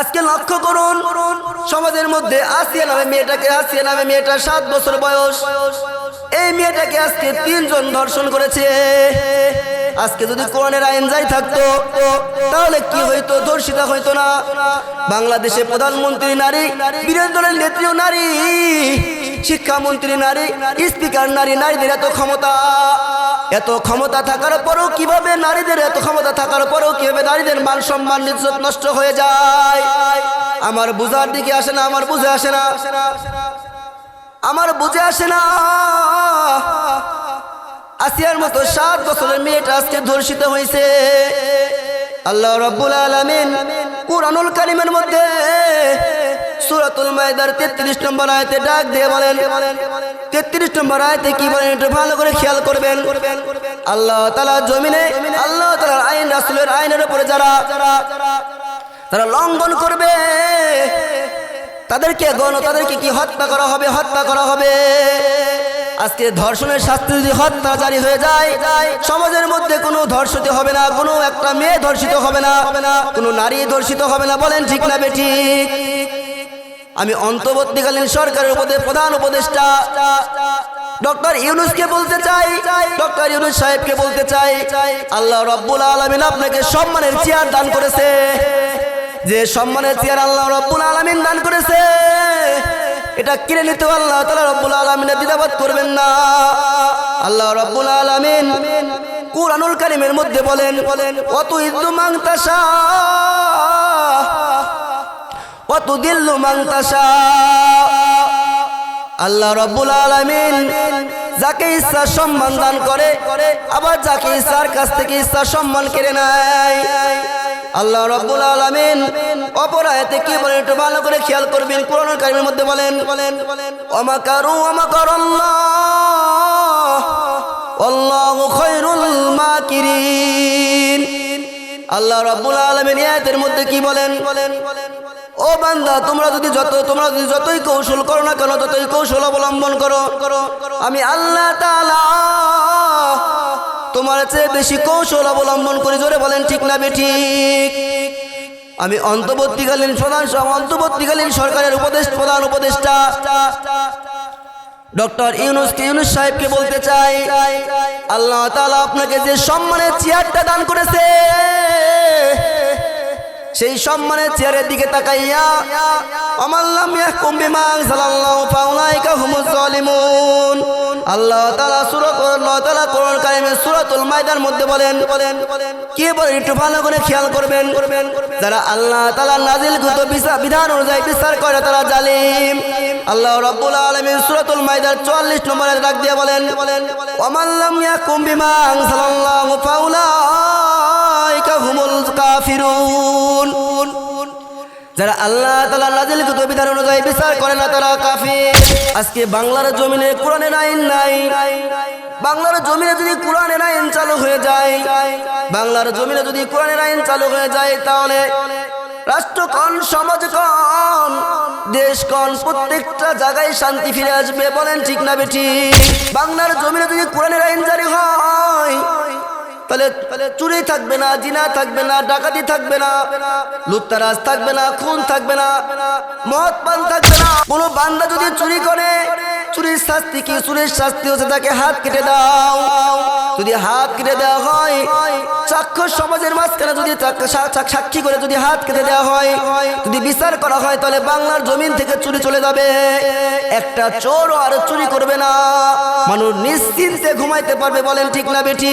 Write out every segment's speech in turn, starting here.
আজকে লক্ষ্য করুন, সমাজের মধ্যে আসিয়া নামে মেয়েটাকে, আসিয়া নামে মেয়েটা সাত বছর বয়স। এই মেয়েটাকে আজকে তিনজন ধর্ষণ করেছে। আজকে যদি কোরআনের আইন যাই থাকতো, তাহলে কি হইতো? ধর্ষিতা হইতো না। বাংলাদেশে প্রধানমন্ত্রী নারী, বিরোধী দলের নেত্রীও নারী, শিক্ষামন্ত্রী নারী, স্পিকার নারী, নারীদের এত ক্ষমতা। এত ক্ষমতা থাকার পরেও কীভাবে নারীদের এত ক্ষমতা থাকার পরেও কীভাবে নারীদের মান সম্মান, ইজ্জত নষ্ট হয়ে যায়? আমার বুঝার দিকে আসে না, আমার বুঝে আসে না। আমার বুঝে আসে না। আসিয়ার মতো সাত বছরের মেয়েটা আজকে ধর্ষিত হয়েছে। আল্লাহ রব্বুল আলামিন কুরআনুল কারিমের মধ্যে সূরাতুল মাইদার 33 নম্বর আয়াতে ডাক দিয়ে বলেন 33 নম্বর আয়াতে কি বলেন একটু ভালো করে খেয়াল করবেন। আল্লাহ তাআলা জমিনে, আল্লাহ তাআলার আইন, রাসূলের আইনের উপরে যারা, তারা লঙ্ঘন করবে, তাদেরকে গণ, তাদেরকে কি হত্যা করা হবে, হত্যা করা হবে। আজকে ধর্ষণের শাস্তি যদি হত্যা জারি হয়ে যায়, সমাজের মধ্যে কোনো ধর্ষিত হবে না, কোনো একটা মেয়ে ধর্ষিত হবে না, কোনো নারী ধর্ষিত হবে না, বলেন ঠিক না বেটি আমি অন্তর্বর্তীকালীন সরকারের উপদে প্রধান উপদেষ্টা ডক্টর ইউনুসকে বলতে চাই, ডক্টর ইউনুস সাহেবকে বলতে চাই, আল্লাহ রব্বুল আলমিন আপনাকে সম্মানের চেয়ার দান করেছে। যে সম্মানের চেয়ার আল্লাহ রব্বুল আলমিন দান করেছে এটা কিনে নিতে আল্লাহ তালা রব্বুল আলমিনের দ্বিধাবাদ করবেন না। আল্লাহ রব্বুল আলমিন কুরআনুল কারিমের মধ্যে বলেন বলেন অত ইদ্দু মাংতাসা অত দিল্লু মাংতাসা আল্লাহ রব্বুল আলমিন যাকে ইচ্ছা সম্মান দান করে, আবার যাকে ইচ্ছার কাছ থেকে ইচ্ছা সম্মান কেড়ে নেয়। আল্লাহ রব্বুল আলামিন অপরায়তে কি বলেন? একটু ভালো করে খেয়াল করবেন। কোরআন কারিমের মধ্যে বলেন বলেন অমাকারু অমাকার আল্লাহ আল্লাহু খায়রুল মাকিরিন। আল্লাহ রাব্বুল আলামিন আয়াতের মধ্যে কি বলেন? বলেন বলেন ও বান্দা, তোমরা যদি যত, তোমরা যদি যতই কৌশল করো না কেন যতই কৌশল অবলম্বন করো করো। আমি আল্লাহ তাআলা তোমার চেয়ে বেশি কৌশল অবলম্বন করে, জোরে বলেন, ঠিক না বেঠিক? আমি অন্তর্বর্তীকালীন প্রধান অন্তর্বর্তীকালীন সরকারের উপদেশ প্রধান উপদেষ্টা ডক্টর ইউনুস ইউনুস সাহেবকে বলতে চাই, আল্লাহ তালা আপনাকে যে সম্মানের চেয়ারটা দান করেছে সেই সম্মানের চেয়ারের দিকে তাকাইয়া আমাল্লাম ইয়াহকুম বিমা আনজালাল্লাহু ফাউলাইকা হুমুজ জালিমুন। আল্লাহ তাআলা সূরা আল্লাহ তাআলা কোরআন কারিমের সূরাতুল মাইদার মধ্যে বলেন বলেন কি বলেন একটু ভালো করে খেয়াল করবেন? করবেন যারা আল্লাহ তাআলা নাজিলকৃত বিধান অনুযায়ী বিচার করে তারা জালিম। আল্লাহ রাব্বুল আলামিন সূরাতুল মাইদার 44 নম্বরে ডাক দিয়ে বলেন ওয়ামাল্লাম ইয়াহকুম বিমা আনজালাল্লাহু ফাউলাইকা যারা আল্লাহ তালা নাজিল কত বিধান অনুযায়ী বিচার করে না, তারা কাফি আজকে বাংলার জমিনে কোরআনের আইন নাই। বাংলার জমিনে যদি কোরআনের আইন চালু হয়ে যায়। বাংলার জমিনে যদি কোরআনের আইন চালু হয়ে যায়, তাহলে রাষ্ট্র কন, সমাজ কন, দেশ কন, প্রত্যেকটা জায়গায় শান্তি ফিরে আসবে, বলেন ঠিক না বেটি বাংলার জমিনে যদি কোরআনের আইন জারি হয় তাহলে চুরি থাকবে না, জিনা থাকবে না, ডাকাতি থাকবে না লুত্তারাজ থাকবে না, খুন থাকবে না মদ পান থাকবে না। কোনো বান্দা যদি চুরি করে, চুরির শাস্তি কি? চুরির শাস্তি হচ্ছে তাকে হাত কেটে দাও। যদি হাত কেটে দেওয়া হয় সমাজের মাঝখানে যদি সাক্ষী করে যদি হাত কেটে দেওয়া হয়, যদি বিচার করা হয়, তাহলে বাংলার জমিন থেকে চুরি চলে যাবে। একটা চোর আর চুরি করবে না। মানুষ নিশ্চিন্তে ঘুমাইতে পারবে, বলেন ঠিক না বেটি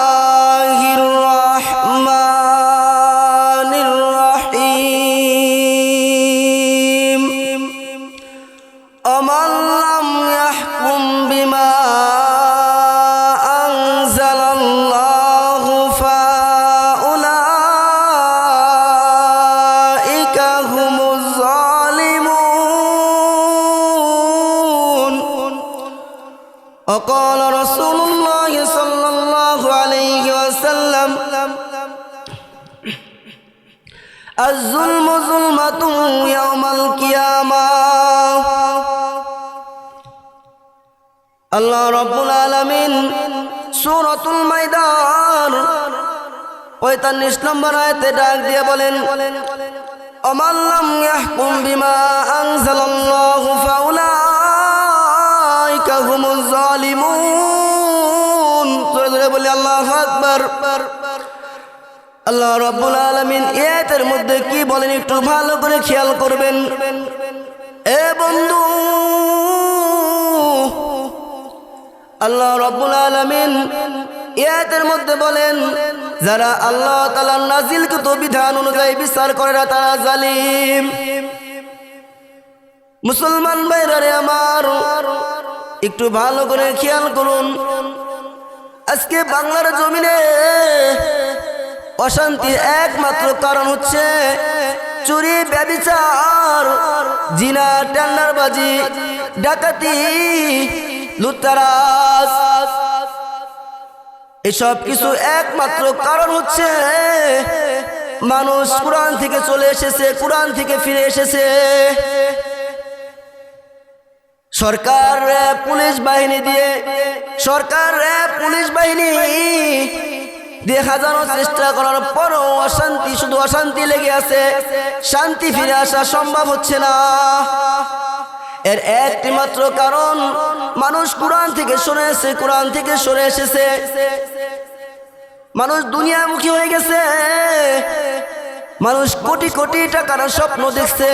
الظلم ظلمة يوم القيامة আল্লাহ রব্বুল আলামিন সূরাতুল মাইদান পঁয়তাল্লিশ নম্বর আয়তে ডাক দিয়ে বলেন অমাল্লাম ইয়াহকুম বিমা আনজালাল্লাহু ফাউলাইকা হুমুজ জালিমুন আল্লাহ রাব্বুল আলমিন এই আয়াতের মধ্যে কি বলেন একটু ভালো করে খেয়াল করবেন। এ বন্ধু, আল্লাহ রব্বুল আলমিন ইয়াতের মধ্যে বলেন, যারা আল্লাহ তালার নাজিল কত বিধান অনুযায়ী বিচার করে না, তারা জালিম। মুসলমান ভাইরারে আমার, একটু ভালো করে খেয়াল করুন। আজকে বাংলার জমিনে অশান্তির একমাত্র কারণ হচ্ছে চুরি, ব্যবিচার, জিনা, টেন্ডারবাজি, ডাকাতি লুতারাস এসব কিছু একমাত্র কারণ হচ্ছে মানুষ কোরআন থেকে চলে এসেছে, কোরআন থেকে ফিরে এসেছে। সরকার, পুলিশ বাহিনী দিয়ে, সরকার, পুলিশ বাহিনী হাজারো চেষ্টা করার পরও অশান্তি, শুধু অশান্তি লেগে আছে। শান্তি ফিরে আসা সম্ভব হচ্ছে না। এর একটি মাত্র কারণ, মানুষ কোরআন থেকে সরে এসে, কোরআন থেকে সরে এসেছে। মানুষ দুনিয়ামুখী হয়ে গেছে। মানুষ কোটি কোটি টাকার স্বপ্ন দেখছে।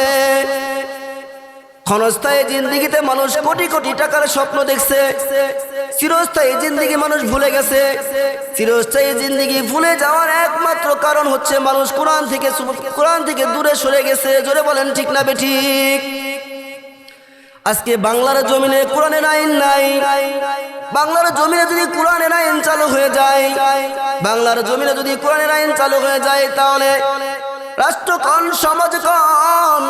ক্ষণস্থায়ী জিন্দিগিতে মানুষ কোটি কোটি টাকার স্বপ্ন দেখছে। চিরস্থায়ী জিন্দিগি মানুষ ভুলে গেছে। চিরস্থায়ী জিন্দিগি ভুলে যাওয়ার একমাত্র কারণ হচ্ছে মানুষ কোরআন থেকে কোরআন থেকে দূরে সরে গেছে। জোরে বলেন, ঠিক না বেঠিক আজকে বাংলার জমিনে কোরআনের আইন নাই। বাংলার জমিনে যদি কোরআনের আইন চালু হয়ে যায়, বাংলার জমিনে যদি কোরআনের আইন চালু হয়ে যায়, তাহলে রাষ্ট্র কন, সমাজ কন,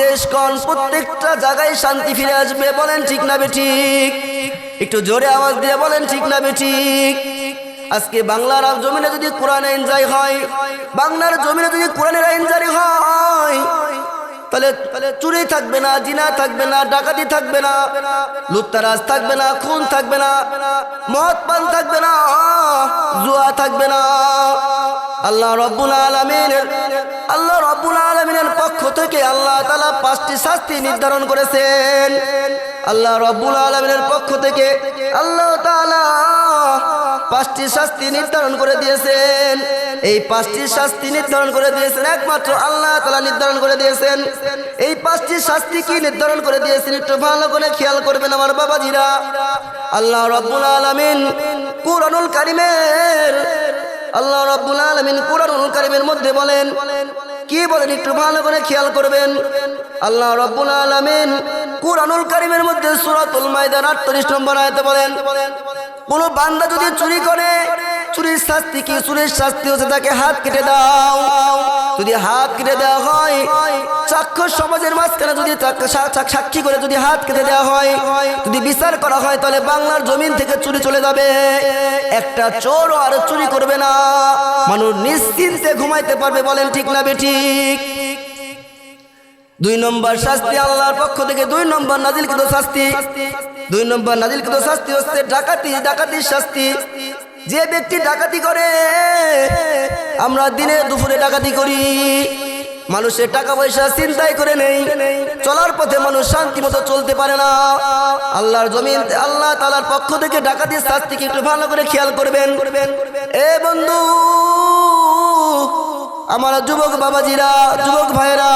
দেশ কন, প্রত্যেকটা জায়গায় শান্তি ফিরে আসবে, বলেন ঠিক না বেঠিক একটু জোরে আওয়াজ দিয়ে বলেন ঠিক না বেঠিক আজকে বাংলার জমিনে যদি কোরআন আইন জারি হয়, বাংলার জমিনে যদি কোরআনের আইন জারি হয়, তাহলে চুরি থাকবে না, জিনা থাকবে না, ডাকাতি থাকবে না লুত্তারাজ থাকবে না, খুন থাকবে না, মদ পান থাকবে না, জুয়া থাকবে না। আল্লাহ রব্বুল আলমিনের আল্লাহ রব্বুল আলমিনের পক্ষ থেকে আল্লাহ তালা পাঁচটি শাস্তি নির্ধারণ করেছেন। আল্লাহ রব্বুল আলমিনের পক্ষ থেকে আল্লাহ তালা পাঁচটি শাস্তি নির্ধারণ করে দিয়েছেন। এই পাঁচটি শাস্তি নির্ধারণ করে দিয়েছেন একমাত্র আল্লাহ তালা নির্ধারণ করে দিয়েছেন। এই পাঁচটি শাস্তি কি নির্ধারণ করে দিয়েছেন একটু ভালো করে খেয়াল করবেন আমার বাবাজিরা। আল্লাহ রব্বুল আলমিন কুরানুল কারিমের আল্লাহ রাব্বুল আলামিন কুরআনুল কারীমের মধ্যে বলেন, কি বলেন একটু ভালো করে খেয়াল করবেন? আল্লাহ রাব্বুল আলামিন কুরআনুল কারীমের মধ্যে সূরাতুল মাইদান আটত্রিশ নম্বর আয়াতে বলেন, কোন বান্দা যদি চুরি করে, চুরির শাস্তি কি? চুরির শাস্তি হচ্ছে তাকে হাত কেটে দাও। যদি হাত কেটে দেওয়া হয় চাক্ষুষ সমাজের মাঝখানে যদি সাক্ষী করে যদি হাত কেটে দেওয়া হয়, যদি বিচার করা হয়, তাহলে বাংলার জমিন থেকে চুরি চলে যাবে। একটা চোর আর চুরি করবে না। মানুষ নিশ্চিন্তে ঘুমাইতে পারবে, বলেন ঠিক না বেঠিক দুই নম্বর শাস্তি, আল্লাহর পক্ষ থেকে দুই নম্বর নাজিল নাজিলকৃত শাস্তি। দুই নম্বর নাজিল নাজিলকৃত শাস্তি হচ্ছে ডাকাতি, ডাকাতির শাস্তি। যে ব্যক্তি ডাকাতি করে, আমরা দিনে দুপুরে ডাকাতি করি। মানুষের টাকা পয়সা চিন্তাই করে নেই। চলার পথে মানুষ শান্তি মতো চলতে পারে না। আল্লাহর জমিন, আল্লাহ তালার পক্ষ থেকে ডাকাতির শাস্তিকে একটু ভালো করে খেয়াল করবেন। এ বন্ধু, আমার যুবক বাবাজিরা, যুবক ভাইরা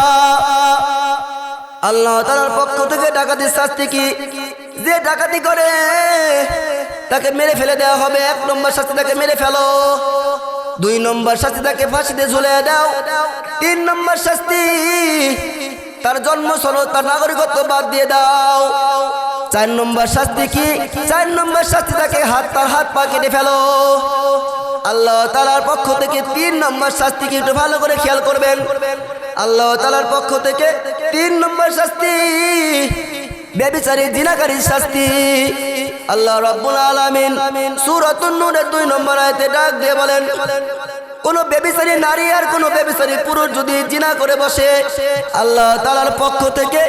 আল্লাহ তালার পক্ষ থেকে ডাকাতির শাস্তি কি? যে ডাকাতি করে, তাকে মেরে ফেলে দেওয়া হবে। এক নম্বর শাস্তি তাকে মেরে ফেলো। দুই নম্বর শাস্তি তাকে ফাঁসিতে ঝুলে দাও। তিন নম্বর শাস্তি, তার জন্ম সনদ তার নাগরিকত্ব বাদ দিয়ে দাও। চার নম্বর শাস্তি কি? চার নম্বর শাস্তি তাকে হাত, তার হাত পা কেটে ফেলো। আল্লাহ তালার পক্ষ থেকে তিন নম্বর শাস্তি কি একটু ভালো করে খেয়াল করবেন? আল্লাহ তালার পক্ষ থেকে তিন নম্বর শাস্তি বেবিচারী জিনাকারী শাস্তি। আল্লাহ রব্বুল আলামিন সূরাতুন নূরের দুই নম্বর আয়াতে ডাক দিয়ে বলেন, কোন বেবিচারী নারী আর কোন বেবিচারী পুরুষ যদি জিনা করে বসে, আল্লাহ তালার পক্ষ থেকে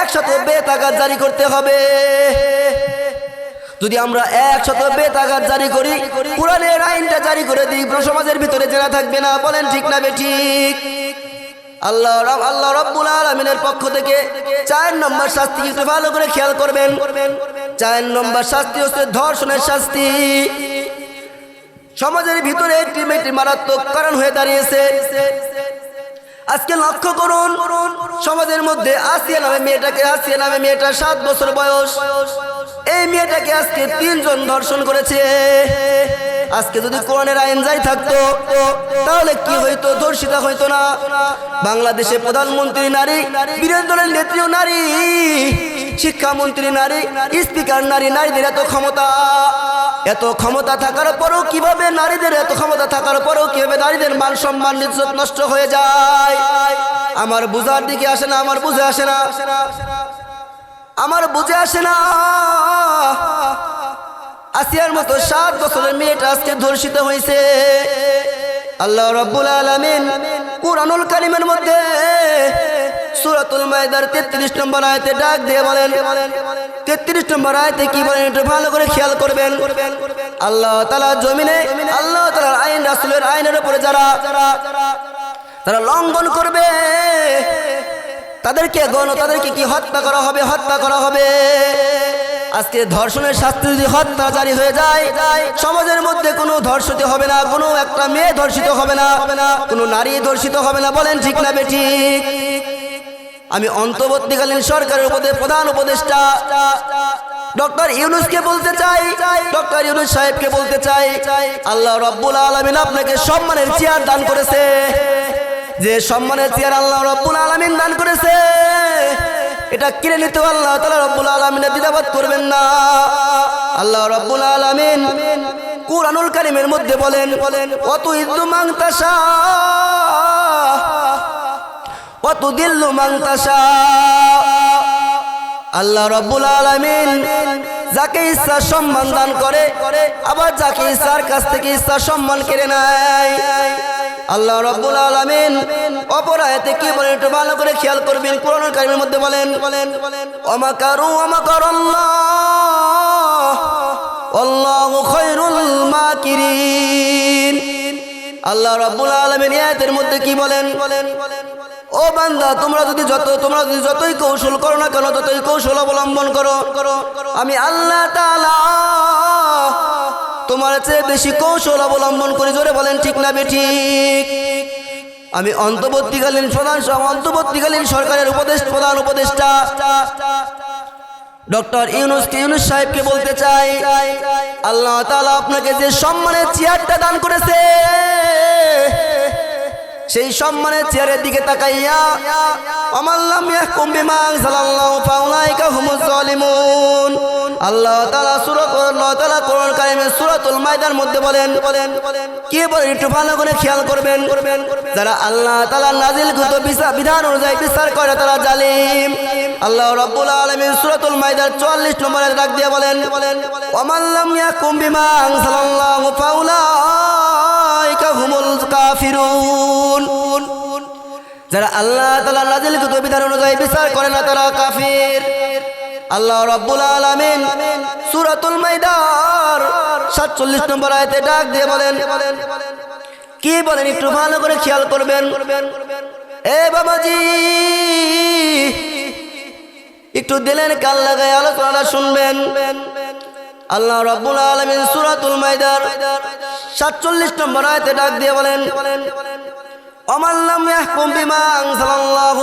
একশত বেতাকাত জারি করতে হবে। যদি আমরা একশত বেতাগাত জারি করি, কোরআনের আইনটা জারি করে দিই সমাজের ভিতরে জেনা থাকবে না, বলেন ঠিক না বে ঠিক? আল্লাহ আল্লাহ রব্বুল আলমিনের পক্ষ থেকে চার নম্বর শাস্তি একটু ভালো করে খেয়াল করবেন। চার নম্বর শাস্তি হচ্ছে ধর্ষণের শাস্তি। সমাজের ভিতরে একটি মেয়েটি মারাত্মক কারণ হয়ে দাঁড়িয়েছে। আজকে লক্ষ্য করুন, সমাজের মধ্যে আসিয়া নামে মেয়েটাকে আসিয়া নামে মেয়েটা সাত বছর বয়স। এই মেয়েটাকে আজকে তিনজন ধর্ষণ করেছে। আজকে যদি কোরআনের আইন যাই থাকতো, তাহলে কি হইতো? ধর্ষিতা হইতো না। বাংলাদেশে প্রধানমন্ত্রী নারী, বিরোধী দলের নেত্রীও নারী, শিক্ষামন্ত্রী নারী, স্পিকার নারী, নারীদের এত ক্ষমতা। এত ক্ষমতা থাকার পরেও কীভাবে নারীদের এত ক্ষমতা থাকার পরেও কীভাবে নারীদের মান সম্মান, ইজ্জত নষ্ট হয়ে যায়? আমার বুঝার দিকে আসে না, আমার বুঝে আসে না। আমার বুঝে আসে না। আসিয়ার মতো সাত বছরের মেয়েটা আজকে ধর্ষিত হয়েছে। আল্লাহ রব্বুল আলমিন কুরআনুল কারিমের মধ্যে সুরাতুল মাইদার তেত্রিশ নম্বর আয়তে ডাক দিয়ে বলেন, তেত্রিশ নম্বর আয়তে কি বলেন একটু ভালো করে খেয়াল করবেন। আল্লাহ তালা জমিনে, আল্লাহ তালার আইন রাসুলের আইনের উপরে যারা তারা লঙ্ঘন করবে তাদেরকে গণ তাদেরকে কি হত্যা করা হবে হত্যা করা হবে? আজকে ধর্ষণের শাস্তি যদি হত্যা জারি হয়ে যায় সমাজের মধ্যে কোনো ধর্ষিত হবে না কোনো একটা মেয়ে ধর্ষিত হবে না কোনো নারী ধর্ষিত হবে না বলেন ঠিক না বেঠিক আমি অন্তর্বর্তীকালীন সরকারের উপদে প্রধান উপদেষ্টা ডক্টর ইউনুসকে বলতে চাই ডক্টর ইউনুস সাহেবকে বলতে চাই আল্লাহ রব্বুল আলমিন আপনাকে সম্মানের চেয়ার দান করেছে। যে সম্মানের চেয়ার আল্লাহ রব্বুল আলমিন দান করেছে, এটা কিনে নিতে আল্লাহ তালা রব্বুল আলমিনের দ্বিধাবাদ করবেন না। আল্লাহ রব্বুল আলমিন কুরআনুল কারিমের মধ্যে বলেন বলেন অত ইদ্দু মাংতাসা অত দিল্লু মাংতাসা আল্লাহ রব্বুল আলমিন যাকে ইচ্ছা সম্মান দান করে, আবার যাকে ইচ্ছার কাছ থেকে ইচ্ছা সম্মান কেড়ে নেয়। আল্লাহ রব্বুল আলমিন অপরায়তে কি বলেন একটু ভালো করে খেয়াল করবেন কোরআন কারিমের মধ্যে বলেন বলেন অমাকারু অমাকার আল্লাহ খৈরুল মাকিরিন। আল্লাহ রব্বুল আলমিন এর মধ্যে কি বলেন? বলেন বলেন ও বান্দা, তোমরা যদি যত, তোমরা যদি যতই কৌশল করো না কেন, ততই কৌশল অবলম্বন করো করো। আমি আল্লাহ তাআলা তোমার চেয়ে বেশি কৌশল অবলম্বন করে, জোরে বলেন, ঠিক না বেঠিক আমি অন্তর্বর্তীকালীন প্রধান অন্তর্বর্তীকালীন সরকারের উপদেশ প্রধান উপদেষ্টা। ডক্টর ইউনুস ইউনুস সাহেবকে বলতে চাই, আল্লাহ তালা আপনাকে যে সম্মানের চেয়ারটা দান করেছে সেই সম্মানের চেয়ারের দিকে তাকাইয়া আমাল্লাম ইয়াহকুম বিমা আনজালাল্লাহু ফাউলাইকা হুমুজ জালিমুন। আল্লাহ তাআলা সূরা আল্লাহ তাআলা কোরআন কারিমে সূরাতুল মাইদার মধ্যে বলেন, কি বলেন একটু ভালো করে খেয়াল করবেন? যারা আল্লাহ তাআলা নাজিলকৃত বিচার বিধান অনুযায়ী বিচার করে তারা জালিম। আল্লাহ রাব্বুল আলামিন সূরাতুল মাইদার 44 নম্বরে ডাক দিয়ে বলেন বলেন ওয়ামাল্লাম ইয়াহকুম বিমা আনজালাল্লাহু ফাউলাইকা যারা আল্লাহ তালা বিধান অনুযায়ী বিচার করে না, তারা কাফির। আল্লাহ মাইদার 47 নম্বর ডাক দিয়ে বলেন, কি বলেন, একটু ভালো করে খেয়াল করবেন। এ বাবাজি, একটু দিলেন কাল লাগায় আলোচনাটা শুনবেন। আল্লাহ রব্বুল আলামিন সূরাতুল মাইদার সাতচল্লিশ নম্বর আয়তে ডাক দিয়ে বলেন অমাল্লাম ইয়াহকুম বিমা আনজালাল্লাহু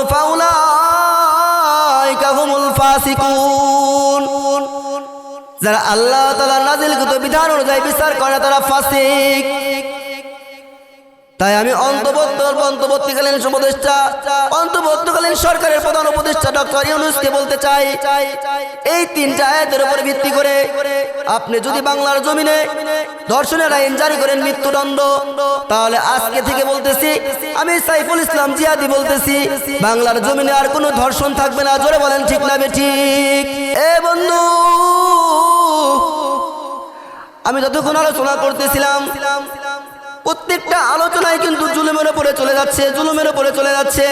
যারা আল্লাহ নাজিল নাযিলকৃত বিধান অনুযায়ী বিচার করে তারা ফাসিক। তাই আমি অন্তর্বর্তী অন্তর্বর্তীকালীন উপদেষ্টা অন্তর্বর্তীকালীন সরকারের প্রধান উপদেষ্টা ডক্টর ইউনুসকে বলতে চাই। এই তিনটা আয়াতের উপর ভিত্তি করে আপনি যদি বাংলার জমিনে ধর্ষণের আইন জারি করেন মৃত্যুদণ্ড, তাহলে আজকে থেকে বলতেছি, আমি সাইফুল ইসলাম জিয়াদি বলতেছি, বাংলার জমিনে আর কোনো ধর্ষণ থাকবে না। জোরে বলেন, ঠিক না ঠিক? এ বন্ধু, আমি যতক্ষণ আলোচনা করতেছিলাম প্রত্যেকটা আলোচনায় কিন্তু জুলুমের উপরে চলে যাচ্ছে, জুলুমের উপরে চলে যাচ্ছে।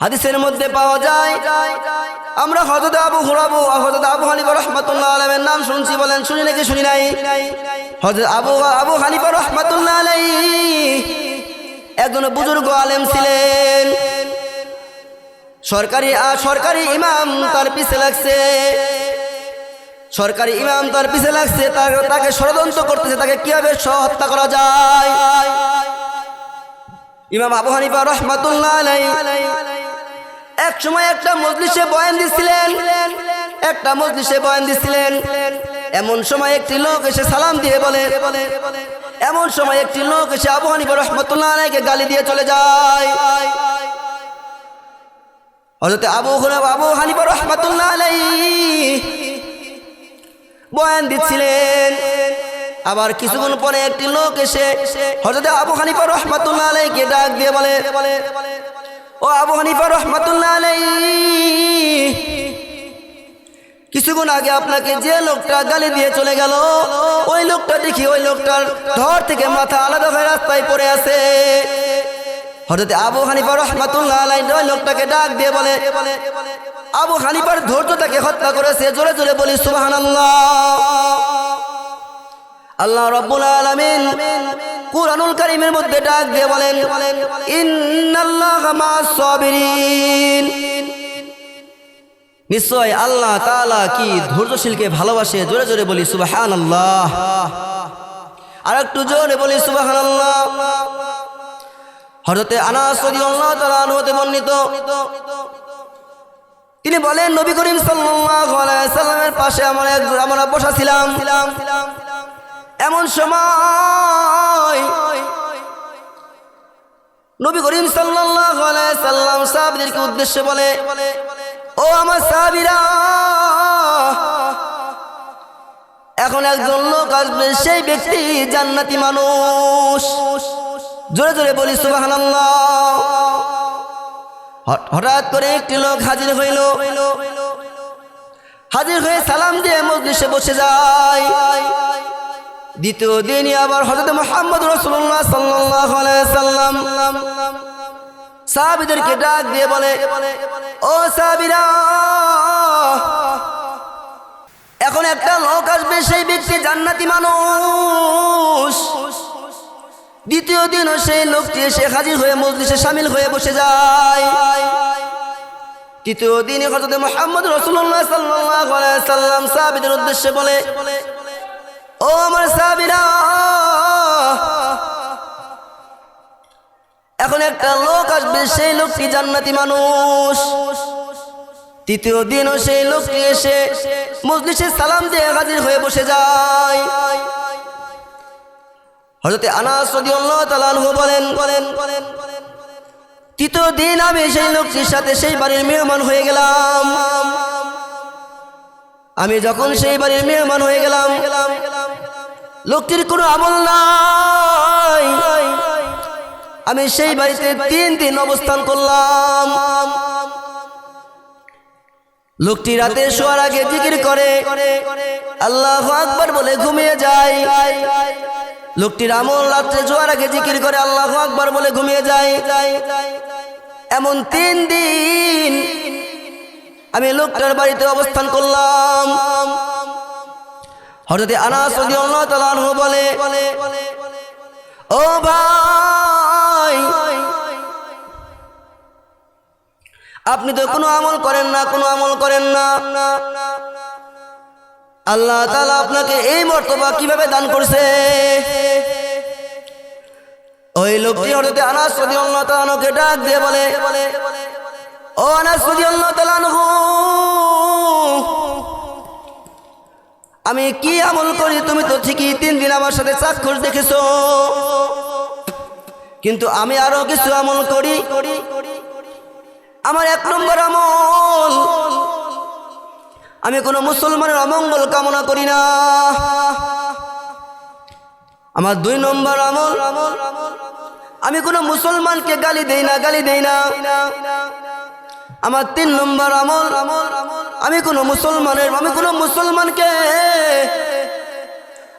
হাদিসের মধ্যে পাওয়া যায়, আমরা হজরত আবু হুরাবু হজরত আবু হানিফা রহমাতুল্লাহ আলমের নাম শুনছি, বলেন, শুনি নাকি, শুনি নাই? হজরত আবু আবু হানিফা রহমাতুল্লাহ আলাই একজন বুজুর্গ আলেম ছিলেন। সরকারি সরকারি ইমাম তার পিছে লাগছে। সরকারি ইমাম তার পিছে লাগছে তাকে ষড়যন্ত্র করতেছে, তাকে কীভাবে হত্যা করা যায়? ইমাম আবু হানিফা রহমাতুল্লাহ এক সময় একটা মজলিসে বয়ান দিছিলেন। একটা মজলিসে বয়ান দিছিলেন। এমন সময় একটি লোক এসে সালাম দিয়ে বলে, এমন সময় একটি লোক এসে আবু হানিফা রহমতুল্লাহ আলাইকে গালি দিয়ে চলে যায়। হজরতে আবু আবু হানিফা রহমতুল্লাহ আলাই বয়ান দিচ্ছিলেন। আবার কিছুক্ষণ পরে একটি লোক এসে হজরতে আবু হানিফা রহমতুল্লাহ আলাইকে ডাক দিয়ে বলে, ও আবু হানিফা রহমতুল্লাহ আলাই কিছুক্ষণ আগে আপনাকে যে লোকটা গালি দিয়ে চলে গেল, ওই লোকটা দেখি ওই লোকটার ধর থেকে মাথা আলাদা হয়ে রাস্তায় পড়ে আছে। হঠাৎ আবু হানিফা রহমাতুল্লাহ আলাই লোকটাকে ডাক দিয়ে বলে, আবু হানিফার ধৈর্যটাকে হত্যা করেছে, জোরে জোরে বলি সুবাহান আল্লাহ রব্বুল আলামিন কুরআনুল কারীমের মধ্যে ডাক দিয়ে বলেন, ইন্নাল্লাহা মা'আস সাবিরিন। নিশ্চয় আল্লাহ তাআলা কি ধৈর্যশীলকে ভালোবাসে? জোরে জোরে বলি, সুবহানাল্লাহ। আর একটু জোরে বলি, সুবহানাল্লাহ। হযরতে আনাস রাদিয়াল্লাহু তাআলা হতে বর্ণিত। তিনি বলেন, নবী করিম সাল্লামের পাশে আমরা আমরা বসা ছিলাম। এমন সময় নবী করিম সাল্লাম সাহাবীদেরকে উদ্দেশ্যে বলে, ও আমার সাহাবীরা, এখন একজন লোক আসবে, সেই ব্যক্তি জান্নাতি মানুষ। জোরে জোরে বলি হট- হঠাৎ করে একটি লোক হাজির হইল। হাজির হয়ে সালাম দিয়ে মজলিসে বসে যায়। দ্বিতীয় দিনই আবার হজরত মোহাম্মদ রসুল্লাহ সাল্লাহ সাল্লাম সাহাবিদেরকে ডাক দিয়ে বলে, ও সাহাবিরা, এখন একটা লোক আসবে, সেই ব্যক্তি জান্নাতি মানুষ। দ্বিতীয় দিনও সেই লোকটি এসে হাজির হয়ে মজলিসে সামিল হয়ে বসে যায়। তৃতীয় দিনে হজরত মোহাম্মদ রসুল্লাহ সাল্লাহ সাল্লাম সাহাবিদের উদ্দেশ্যে বলে, ও আমার সাহাবিরা, এখন একটা লোক আসবে, সেই লোকটি জান্নাতি মানুষ। তৃতীয় দিনও সেই লোকটি এসে মজলিসে সালাম দিয়ে হাজির হয়ে বসে যায়। হজরতে আনাস বলেন। তৃতীয় দিন আমি সেই লোকটির সাথে সেই বাড়ির মেহমান হয়ে গেলাম। আমি যখন সেই বাড়ির মেহমান হয়ে গেলাম, লোকটির কোনো আমল নাই। আমি সেই বাড়িতে তিন দিন অবস্থান করলাম। লোকটি রাতে শোয়ার আগে জিকির করে, আল্লাহ আকবার বলে ঘুমিয়ে যায়। লোকটির আমল রাত্রে জোয়ার আগে জিকির করে আল্লাহ আকবার বলে ঘুমিয়ে যায়। এমন তিন দিন আমি লোকটার বাড়িতে অবস্থান করলাম। হঠাৎ আনাস বলে, ও ভাই, আপনি তো কোনো আমল করেন না, কোনো আমল করেন না। আল্লাহ তালা আপনাকে এই মর্তবা কীভাবে দান করছে? ওই লোকটি হঠাৎ আনাস তাআলা আনহুকে ডাক দিয়ে বলে, ও আনাস তাআলা আনহু, আমি কি আমল করি? তুমি তো ঠিকই তিন দিন আমার সাথে চাক্ষুষ দেখেছ। কিন্তু আমি আরও কিছু আমল করি। আমার এক নম্বর আমল আমি কোনো মুসলমানের অমঙ্গল কামনা করি না। আমার দুই নম্বর আমল, আমি কোনো মুসলমানকে গালি দেই না, গালি দেই না। আমার তিন নম্বর আমল, আমি কোনো মুসলমানের, আমি কোনো মুসলমানকে,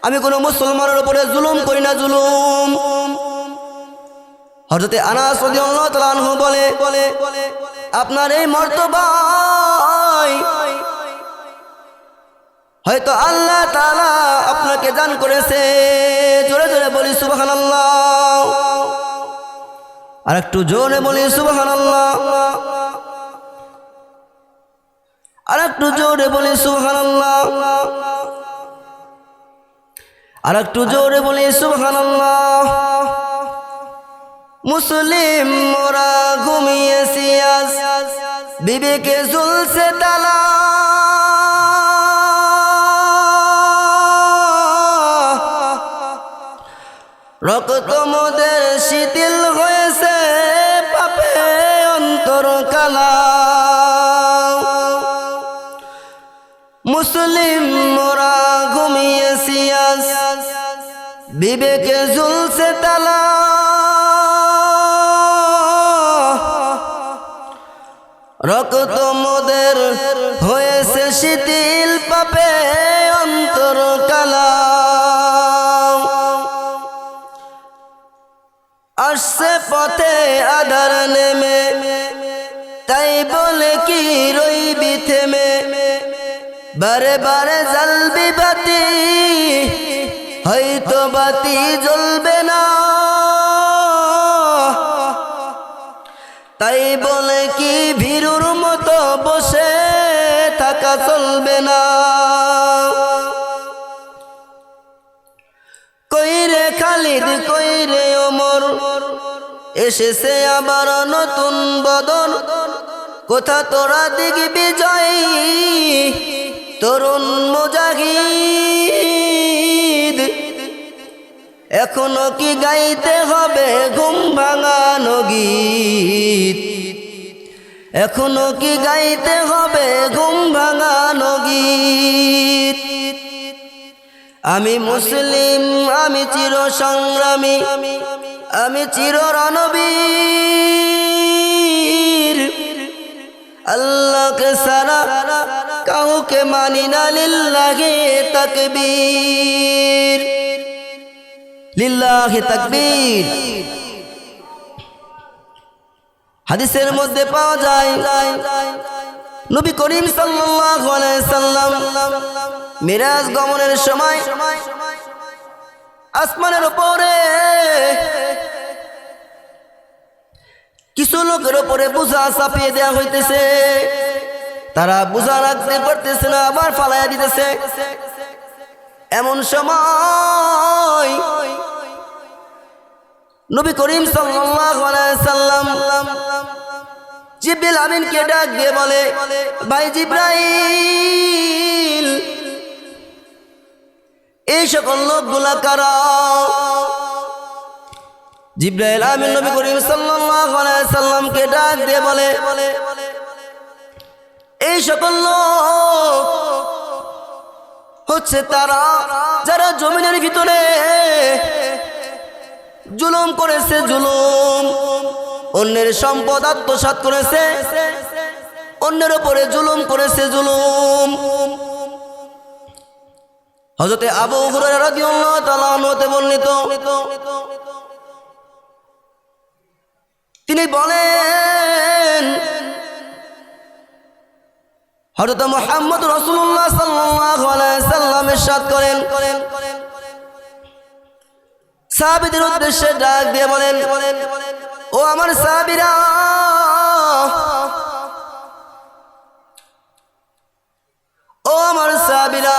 আমি কোনো মুসলমানের উপরে জুলুম করি না, জুলুম। আনাস রাদিয়াল্লাহু তাআলা আনহু বলে বলে, আপনার এই মর্তবায় হয়তো আল্লাহ তালা আপনাকে দান করেছে। জোরে জোরে বলি সুবহানাল্লাহ। আর একটু জোরে বলি সুবহানাল্লাহ। আর একটু জোরে বলি সুবহানাল্লাহ। আর একটু জোরে বলি সুবহানাল্লাহ। মুসলিম মোরা ঘুমিয়েছি বিবেকে ঝুলছে তালা। রক্ত মোদের শিথিল হয়েছে পাপে অন্তর কালা মুসলিম মোরা ঘুমিয়েছি আজ বিবেকে ঝুলছে তালা। রক্ত মোদের হয়েছে শিথিল পাপে অন্তর পথে আধার নেমে। তাই বলে কি রইবি থেমে? বারে বারে জ্বলবি বাতি, হয়তো বাতি জ্বলবে না। তাই বলে কি ভীরুর মতো বসে থাকা চলবে না। কইরে খালিদ, কইরে ওমর এসেছে আবার নতুন বদন। কোথা তোরা দিগ বিজয় তরুণ মুজাহিদ। এখনও কি গাইতে হবে ঘুম ভাঙানো গীত এখনও কি গাইতে হবে ঘুম ভাঙানো গীত আমি মুসলিম, আমি চির সংগ্রামী আমি চির রণবীর আল্লাহকে সারা কাউকে মানি না, লিল্লাহে তাকবীর। লিল্লাহে তাকবীর। হাদিসের মধ্যে পাওয়া যায়, নবী করিম সাল্লাল্লাহু আলাইহি সাল্লাম মিরাজ গমনের সময় আসমানের উপরে কিছু লোকের উপরে বোঝা চাপিয়ে দেওয়া হইতেছে। তারা বোঝা রাখতে পারতেছে না, আবার ফালাইয়া দিতেছে। এমন সময় নবী করিম সাল্লাম জিব্রিল আমিনকে ডাক দিয়ে বলে, ভাই জিব্রাইল এই সকল লোকগুলা কারা? জিব্রাইল আমিন নবী করিম সাল্লাল্লাহু আলাইহি সাল্লামকে ডাক দিয়ে বলে, এই সকল লোক হচ্ছে তারা যারা জমিনের ভিতরে জুলুম করেছে, জুলুম। অন্যের সম্পদ আত্মসাত করেছে, অন্যের উপরে জুলুম করেছে, জুলুম। হজরতে আবু আনহুতে বর্ণিত। তিনি বলেন, হযরত মুহাম্মদ রাসূলুল্লাহ সাল্লাল্লাহু আলাইহি সাল্লাম ইরশাদ করেন। সাহাবীদের উদ্দেশ্যে ডাক দিয়ে বলেন, ও আমার সাহাবীরা, ও আমার সাহাবীরা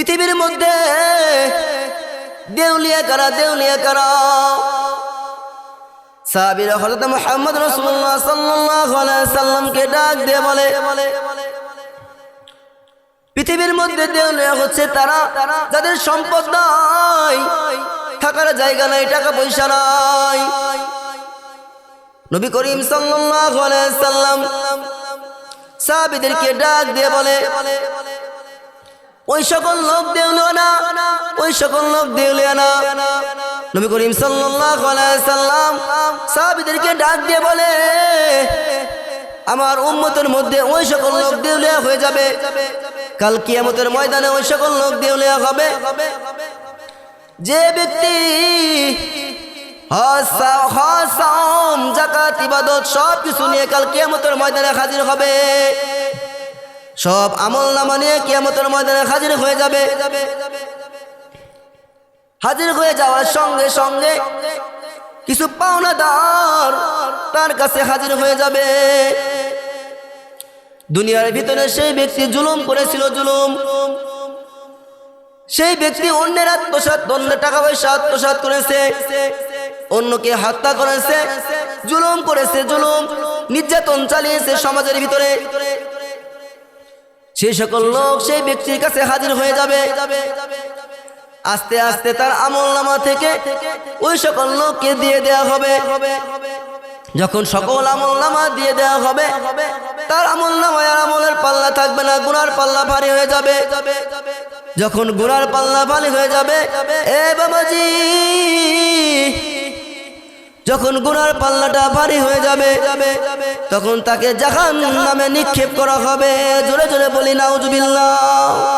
পৃথিবীর মধ্যে দেউলিয়া কারা দেউলিয়া কারা? সাহাবীরা হযরত মুহাম্মদ রাসূলুল্লাহ সাল্লাল্লাহু আলাইহি সাল্লামকে ডাক দিয়ে বলে, পৃথিবীর মধ্যে দেউলিয়া হচ্ছে তারা যাদের সম্পদ নাই, থাকার জায়গা নাই, টাকা পয়সা নাই। নবী করিম সাল্লাল্লাহু আলাইহি সাল্লাম সাহাবীদেরকে ডাক দিয়ে বলে ওই সকল লোক দেউলিয়া না ওই সকল লোক দেউলিয়া না নবী করিম সাল্লাম সাহাবীদেরকে ডাক দিয়ে বলে, আমার উম্মতের মধ্যে ওই সকল লোক দেউলিয়া হয়ে যাবে। কাল কিয়ামতের ময়দানে ওই সকল লোক দেউলিয়া হবে। যে ব্যক্তি জাকাত, ইবাদত সব কিছু নিয়ে কাল কিয়ামতের ময়দানে হাজির হবে। সব আমল নামা নিয়ে কিয়ামতের ময়দানে হাজির হয়ে যাবে। হাজির হয়ে যাওয়ার সঙ্গে সঙ্গে কিছু পাওনা পাওনাদার তার কাছে হাজির হয়ে যাবে। দুনিয়ার ভিতরে সেই ব্যক্তি জুলুম করেছিল, জুলুম। সেই ব্যক্তি অন্যের আত্মসাত অন্যের টাকা পয়সা আত্মসাত করেছে, অন্যকে হত্যা করেছে, জুলুম করেছে, জুলুম। নির্যাতন চালিয়েছে সমাজের ভিতরে। সেই সকল লোক সেই ব্যক্তির কাছে হাজির হয়ে যাবে। আস্তে আস্তে তার আমল নামা থেকে ওই সকল লোককে দিয়ে দেয়া হবে। যখন সকল আমল নামা দিয়ে দেওয়া হবে, তার আমল নামায় আর আমলের পাল্লা থাকবে না, গুনার পাল্লা ভারী হয়ে যাবে। যখন গুনার পাল্লা ভারী হয়ে যাবে, এ বাবাজি যখন গুনার পাল্লাটা ভারী হয়ে যাবে, তখন তাকে জাহান নামে নিক্ষেপ করা হবে। জোরে জোরে বলি, নাউজুবিল্লাহ।